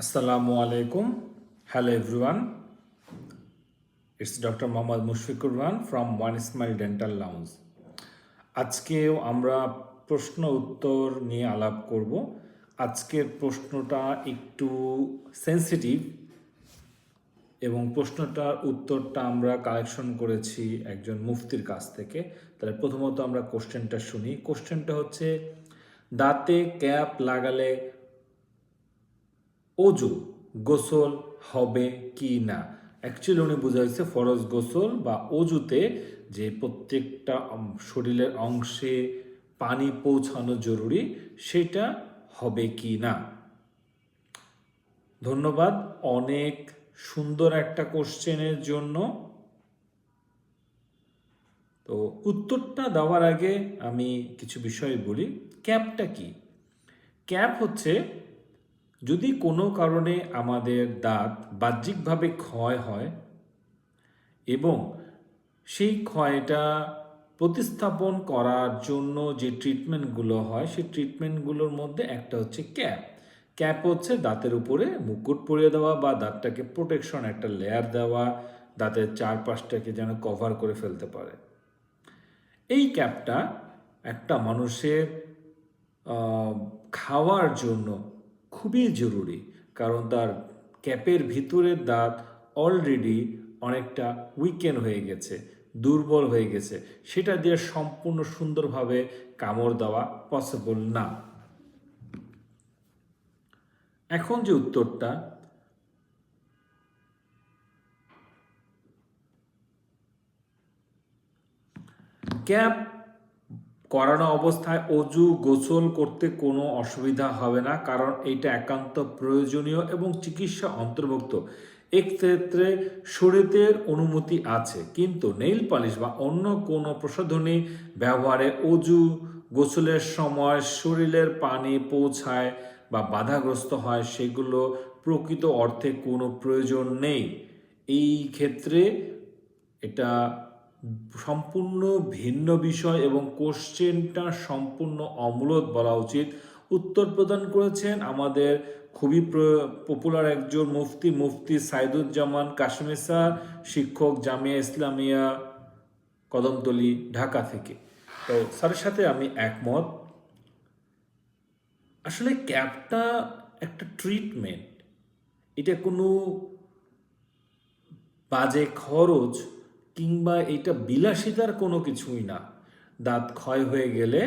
আসসালামু আলাইকুম। Hello everyone it's doctor Mohammad Mushfiqur Rahman from one smile dental lounge আজকেও আমরা প্রশ্ন উত্তর নিয়ে আলাপ করব। আজকের প্রশ্নটা একটু সেন্সিটিভ এবং প্রশ্নটার উত্তরটা আমরা কালেকশন করেছি একজন মুফতির কাছ থেকে। তাহলে প্রথমত আমরা কোশ্চেনটা শুনি। কোশ্চেনটা হচ্ছে, দাঁতে ক্যাপ লাগালে অজু, গোসল হবে কি না? অ্যাকচুয়ালি উনি বোঝা ফরজ গোসল বা অজুতে যে প্রত্যেকটা শরীরের অংশে পানি পৌঁছানো জরুরি, সেটা হবে কি না? ধন্যবাদ অনেক সুন্দর একটা কোশ্চেনের জন্য। তো উত্তরটা দেওয়ার আগে আমি কিছু বিষয় বলি। ক্যাপটা কি? ক্যাপ হচ্ছে যদি কোনো কারণে আমাদের দাঁত বাহ্যিকভাবে ক্ষয় হয় এবং সেই ক্ষয়টা প্রতিস্থাপন করার জন্য যে ট্রিটমেন্টগুলো হয়, সেই ট্রিটমেন্টগুলোর মধ্যে একটা হচ্ছে ক্যাপ ক্যাপ হচ্ছে দাঁতের উপরে মুকুট পরিয়ে দেওয়া বা দাঁতটাকে প্রোটেকশন একটা লেয়ার দেওয়া, দাঁতের চারপাশটাকে যেন কভার করে ফেলতে পারে। এই ক্যাপটা একটা মানুষের খাওয়ার জন্য খুবই জরুরি, কারণ তার ক্যাপের ভিতরের দাঁত অলরেডি অনেকটা উইকেন হয়ে গেছে, দুর্বল হয়ে গেছে। সেটা দিয়ে সম্পূর্ণ সুন্দরভাবে কামড় দেওয়া পসিবল না। এখন যে উত্তরটা, ক্যাপ করানো অবস্থায় অজু গোসল করতে কোনো অসুবিধা হবে না, কারণ এটা একান্ত প্রয়োজনীয় এবং চিকিৎসা অন্তর্ভুক্ত। এক্ষেত্রে শরীরের অনুমতি আছে, কিন্তু নেইল পালিশ বা অন্য কোনো প্রসাধনী ব্যবহারে অজু গোসলের সময় শরীরের পানি পৌঁছায় বা বাধাগ্রস্ত হয়, সেগুলো প্রকৃত অর্থে কোনো প্রয়োজন নেই। এই ক্ষেত্রে এটা সম্পূর্ণ ভিন্ন বিষয় এবং কোশ্চেনটা সম্পূর্ণ অমূলত বলা উচিত। উত্তর প্রদান করেছেন আমাদের খুবই পপুলার একজন মুফতি মুফতি সাইদুজ্জামান কাশ্মীর স্যার, শিক্ষক জামিয়া ইসলামিয়া কদমতলি, ঢাকা থেকে। তো স্যারের সাথে আমি একমত। আসলে ক্যাবটা একটা ট্রিটমেন্ট এটা কোনো বাজে খরচ কিংবা এটা বিলাসিতার কোনো কিছুই না। দাঁত ক্ষয় হয়ে গেলে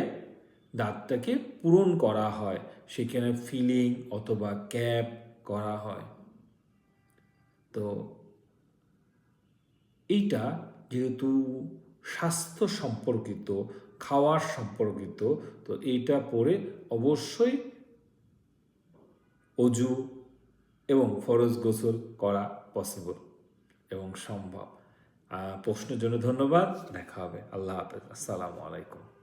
দাঁতটাকে পূরণ করা হয়, সেখানে ফিলিং অথবা ক্যাপ করা হয়। তো এইটা যেহেতু স্বাস্থ্য সম্পর্কিত, খাওয়ার সম্পর্কিত, তো এইটা পরে অবশ্যই অজু এবং ফরজ গোসল করা পসিবল এবং সম্ভব। প্রশ্নের জন্য ধন্যবাদ। দেখা হবে। আল্লাহ হাফেজ। আসসালামু আলাইকুম।